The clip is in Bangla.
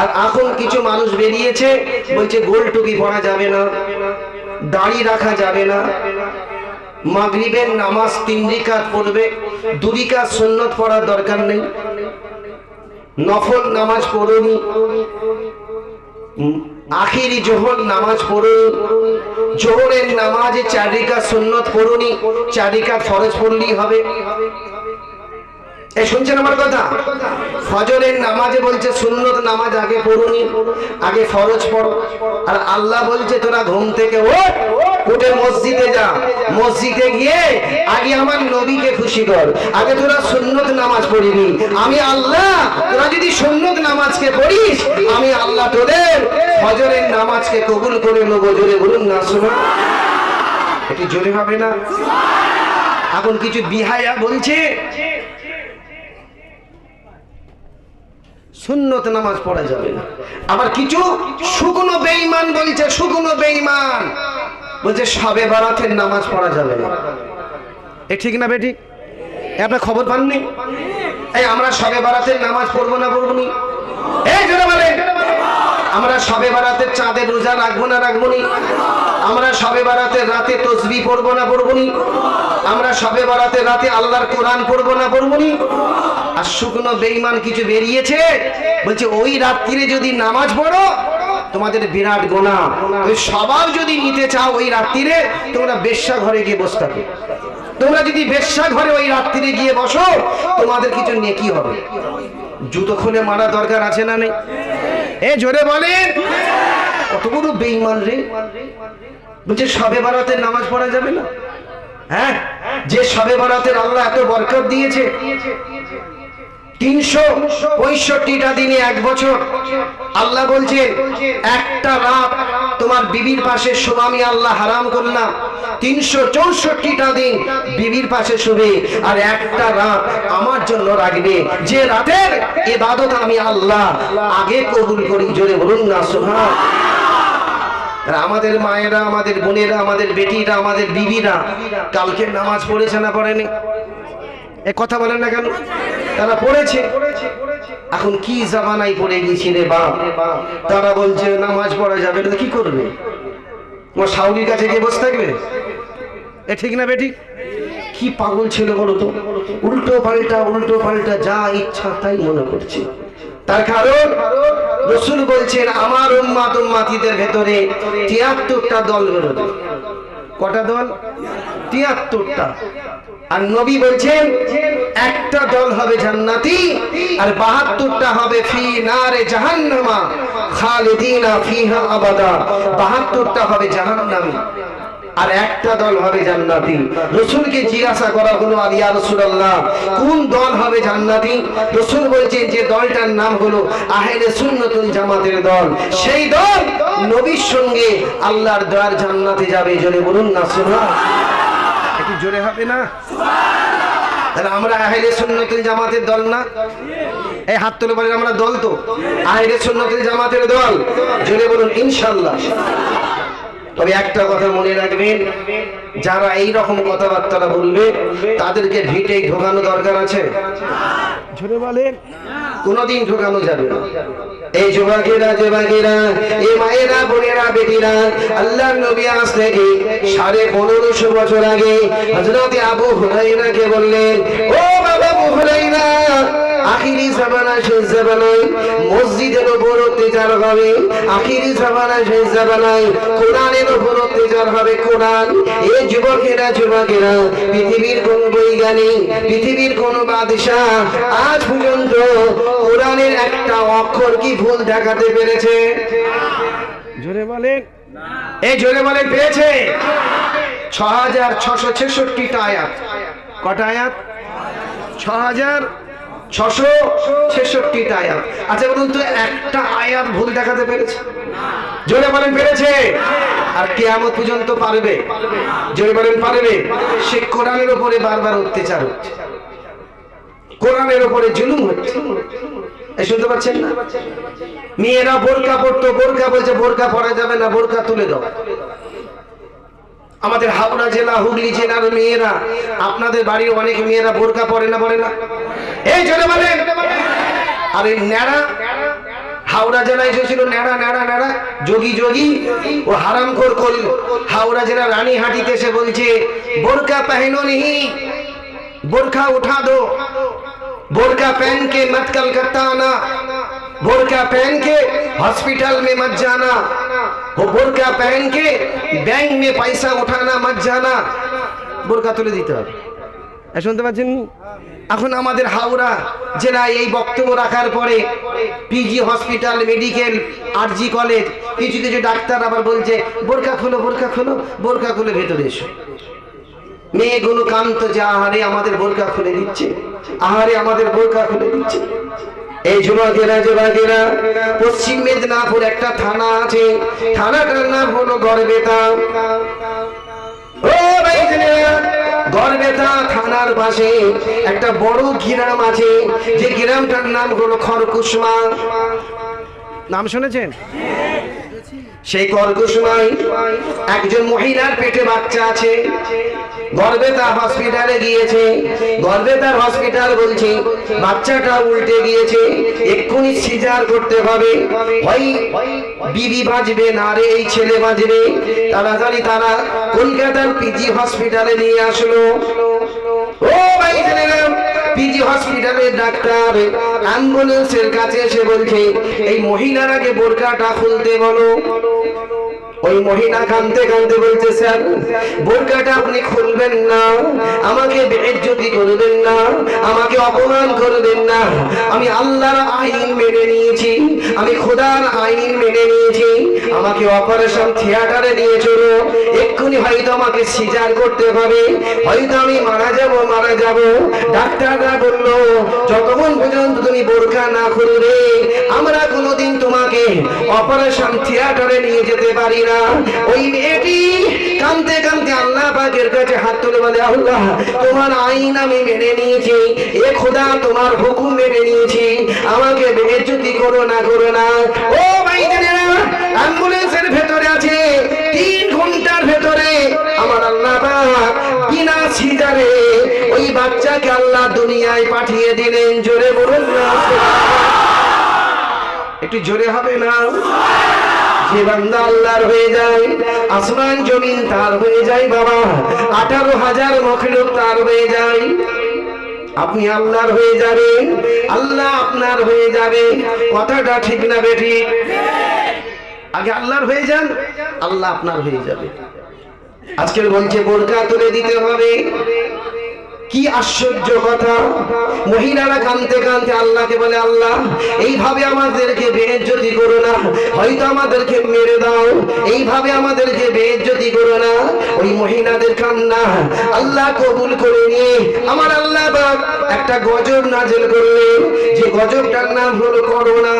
আর এখন কিছু মানুষ বেরিয়েছে, বলছে, গোল টুপি পরা যাবে না, দাড়ি রাখা যাবে না। মাগরিবের নামাজ তিন রিকাত পড়বে, দু রিকাত সুন্নত পড়ার দরকার নেই। নফল নামাজ পড়ুনি। আখিরি জোহর নামাজ পড়ুন। জোহরের নামাজে চার রিকাত সুন্নত পড়ুনি, চার রিকাত ফরজ পড়লেই হবে। এই শুনছেন আমার কথা? ফজরের নামাজে বলছে, সুন্নত নামাজ আগে পড়ুনি, আগে ফরজ পড়ো। আর আল্লাহ বলছে, তোরা ঘুম থেকে ওঠ, উঠে মসজিদে যা। মসজিদে গিয়ে আগে আমার নবীকে খুশি কর। আগে তোরা সুন্নত নামাজ পড়িনি আমি আল্লাহ, তোরা যদি সুন্নত নামাজকে পড়িস, আমি আল্লাহ তোদের ফজরের নামাজকে কবুল করে নেব। জোরে বলুন না শোনো এটি জোরে হবে না? এখন কিছু বিহায়া বলছে সুন্নত নামাজ পড়া যাবে না। আবার কিছু শুকনো বেঈমান বলছে, শুকনো বেঈমান। বলছে, সবে বারাতের নামাজ পড়া যাবে না। এ ঠিক না বেটি? আপনার খবর পাননি? এই, আমরা সবে বারাতের নামাজ পড়ব না পড়ব নি? এই, জোরে আমরা সবে বারাতের চাঁদের রোজা রাখব না রাখব নি? আমরা সবে বারাতের রাতে তসবি পড়ব না পড়ব নি? আমরা সবে বারাতের রাতে আল্লাহর কোরআন পড়ব না পড়ব নি? আর শুকনো বেঈমান কিছু বেরিয়েছে? বলছে, ওই রাত্রিরে যদি নামাজ পড়ো, তোমাদের বিরাট গোনা। ওই স্বভাব যদি নিতে চাও ওই রাত্রিরে, তোমরা বেশ্যা ঘরে গিয়ে বসে থাকো। তোমরা যদি বেশ্যা ঘরে ওই রাত্রিরে গিয়ে বসো, তোমাদের কিছু নেকি হবে। জুতো খুলে মারা দরকার আছে না নেই? এ, জোরে বলেন। কত বড় বেঈমান রে। বলছে, সবে বারাতের নামাজ পড়া যাবে না? হ্যাঁ? যে সবে বারাতের আল্লাহ এত বরকত দিয়েছে। তিনশো পঁয়ষট্টিটা দিনে এক বছর। আল্লাহ বলছে, একটা রাত তোমার বিবির পাশে শোভা আল্লাহ হারাম করলাম তিনশো চৌষট্টিটা দিন বিবির পাশে শুবে আর একটা রাত আমার জন্য রাখবে। যে রাতের এবাদত আমি আল্লাহ আগে কবুল করি, জোরে বলুন না সোহা আমাদের মায়েরা, আমাদের বোনেরা, আমাদের বেটিরা, আমাদের বিবিরা কালকে নামাজ পড়েছে না পড়েনি? এ কথা বলেন না কেন? তারা পড়েছে। এখন কি জামানায় পড়ে গেছি রে বাপ? তারা বলছে, নামাজ পড়া যাবে না কি করবে? তোমার শাউলির কাছে গিয়ে বসে থাকবে? এ ঠিক না বেটি? কি পাগল ছিল বলো তো? উল্টো পাল্টা উল্টো পাল্টা, যা ইচ্ছা তাই মনে করছে। তার কারণ, রসুল বলছেন, আমার উম্মাত উম্মাতিদের ভেতরে তিয়াত্তরটা দল বেরোবে। কটা দল? তিয়াত্তরটা। আর নবী বলছেন, একটা দল হবে জান্নাতি আর বাহাত্তরটা হবে ফি নারে জাহান্নামা, খালিদিনা ফিহা আবাদা। বাহাত্তরটা হবে জাহান্নামী আর একটা দল হবে জান্নাতি। রসুলকে জিজ্ঞাসা করা হলো আর ইয়া রাসূলুল্লাহ, কোন দল হবে জান্নাতি? রসুল বলছেন যে দলটার নাম হলো আহলে সুন্নতুল জামাতের দল। সেই দল নবীর সঙ্গে আল্লাহর দয়ার জান্নাতে যাবে জোরে বলুন না সুবহান একটু জোরে হবে না? তাহলে আমরা আহেরে সুন্নতুল জামাতের দল না? এই হাত তুলে বলেন, আমরা দল তো। আহেরে সুন্নতুল জামাতের দল। জোরে বলুন, ইনশাআল্লাহ। তবে একটা কথা মনে রাখবেন যারা এই রকম কথাবার্তা বলবে তাদেরকে ভিটে ঢোকানো দরকার আছে। ঝরে বলেন। কোনদিন ঢোকানো যাবে না। এই যুবকেরা যুবকেরা এই মায়েরা বোনেরা বেটিরা আল্লাহ নবী আজ থেকে সাড়ে পনেরোশো বছর আগে হজরতে আবু হুরাইরাকে বললেন ও বাবা আখিরি জামানা শেষ জামানায় মসজিদের উপর অত্যাচার হবে। আখিরি জামানা শেষ জামানায় কোরআনের উপর অত্যাচার হবে। কোরআন এই যুবকেরা যুবকেরা পৃথিবীর কোন বৈজ্ঞানিক পৃথিবীর কোন বাদশাহ আজ পর্যন্ত কোরআনের একটা অক্ষর কি ভুল দেখাতে পেরেছে? জোরে বলেন। এই জোরে বলেন পেয়েছে ছ হাজার ছশো ছেষট্টিটা আয়াত। কটা আয়াত? ছ হাজার ছশো ছেষট্টিটা আয়াত। আচ্ছা বলুন তো একটা আয়াত ভুল দেখাতে পেরেছে? জোরে বলেন পেরেছে। আর কেয়ামত পর্যন্ত পারবে? জোরে বলেন পারবে। সে কোরআনের উপরে বারবার অত্যাচার হচ্ছে। কোরআনের উপরে জুলুম হচ্ছে। এই শুনতে পাচ্ছেন না? মেয়েরা বোরকা পড়তো বোরকা বলছে বোরকা পরা যাবে না বোরকা তুলে দাও। আমাদের হাওড়া জেলা, হুগলি জেলার মেয়েরা, আপনাদের বাড়ির অনেক মেয়েরা বোরকা পরে না পরে না? এই জন্য বলেন। আর এই ন্যাড়া, হাওড়া জেলায় এসেছিল ন্যাড়া ন্যাড়া ন্যাড়া, যোগী যোগী, ও হারাম খোর করল হাওড়া জেলা রানীহাটিতে এসে বলছে, বোরকা পাহিনো নিহি বোরখা উঠা দো, বোরকা পেন কে মত কলকাতা আনা বোরকা পেন কে হসপিটাল মে মত জানা। बोरका पहन के बैंक में पैसा उठाना मत जाना বোরকা তুলে দিতে হবে এ শুনতে পাচ্ছেন এখন আমাদের হাওড়া জেলায় এই বক্তব্য রাখার পরে PG hospital medical RG college কিছু কিছু ডাক্তার আবার বলছে বোরকা খুলো বোরকা খুলো বোরকা খুলে ভেতরে এসো মেয়েগুলো কান্ত যে আহারে আমাদের বোরকা খুলে দিচ্ছে আহারে আমাদের বোরকা খুলে দিচ্ছে এই যুবকেরা যুবকেরা পশ্চিম মেদিনীপুর একটা থানা আছে। থানাটার নাম হলো গড়বেতা। ও গড়বেতা থানার পাশে একটা বড় গ্রাম আছে। যে গ্রামটার নাম হলো খরকুসমা নাম শুনেছেন? সেই কর্কশমায় একজন মহিলার পেটে বাচ্চা আছে। গর্বে তার হসপিটালে গিয়েছে। গর্বেতার হসপিটাল বাচ্চাটা উল্টে গিয়েছে, এক্ষুনি সিজার করতে বিবি না রে, এই ছেলে তাড়াতাড়ি তারা কলকাতার পিজি হসপিটালে নিয়ে আসলো। পিজি হসপিটালের ডাক্তার অ্যাম্বুলেন্সের কাছে এসে বলছে, এই মহিলার আগে খুলতে বলো। ওই মহিলা কানতে কানতে বলছে, স্যার, বোরকাটা আপনি খুলবেন না, আমাকে বেজ্জতি করবেন না, আমাকে অপমান করবেন না। আমি আল্লাহর আইন মেনে নিয়েছি, আমি খোদার আইন মেনে নিয়েছি। আমাকে অপারেশন থিয়েটারে নিয়ে চলো, এক্ষুনি হয়তো আমাকে সিজার করতে হবে হয়তো আমি মারা যাব মারা যাব। ডাক্তাররা বলল, যতক্ষণ পর্যন্ত তুমি বোরকা না খুলবে, আমরা কোনোদিন তোমাকে অপারেশন থিয়েটারে নিয়ে যেতে পারি না। ওই মেয়েটি কানতে কানতে আল্লাহ পাকের কাছে হাত তুলে বলে, আল্লাহ, তোমার আইন আমি মেনে নিয়েছি। এ খোদা তোমার হুকুম মেনে নিয়েছি। আমাকে বেজ্জতি করো না করো না। ও ভাই অ্যাম্বুলেন্সের ভেতরে আছে, তিন ঘণ্টার ভেতরে আমার আল্লাহ বিনা সিজারে ওই বাচ্চাকে আল্লাহ দুনিয়ায় পাঠিয়ে দিলেন। জোরে বলুন না। একটু জোরে হবে না? যে বান্দা আল্লাহর হয়ে যায়, আসমান জমিন তার হয়ে যায় বাবা। আঠারো হাজার মখলুক তার হয়ে যায়। আপনি আল্লাহর হয়ে যাবেন আল্লাহ আপনার হয়ে যাবে। কথাটা ঠিক না বেঠি? আগে আল্লাহর হয়ে যান, আল্লাহ আপনার হয়ে যাবে। আজকের বলছে বোরকা তুলে দিতে হবে। কি আশ্চর্য কথা? মহিলারা কানতে কানতে আল্লাহকে বলে, আল্লাহ, এইভাবে আমাদেরকে বেজ্জতি করো না, হয়তো আমাদেরকে মেরে দাও। এইভাবে আমাদেরকে বেজ্জতি করো না, ওই মহিলাদের কান্না আল্লাহ কবুল করে নিয়ে আমার আল্লাহ একটা গজব নাজেল করলেন। যে গজবটার নাম হলো করোনা।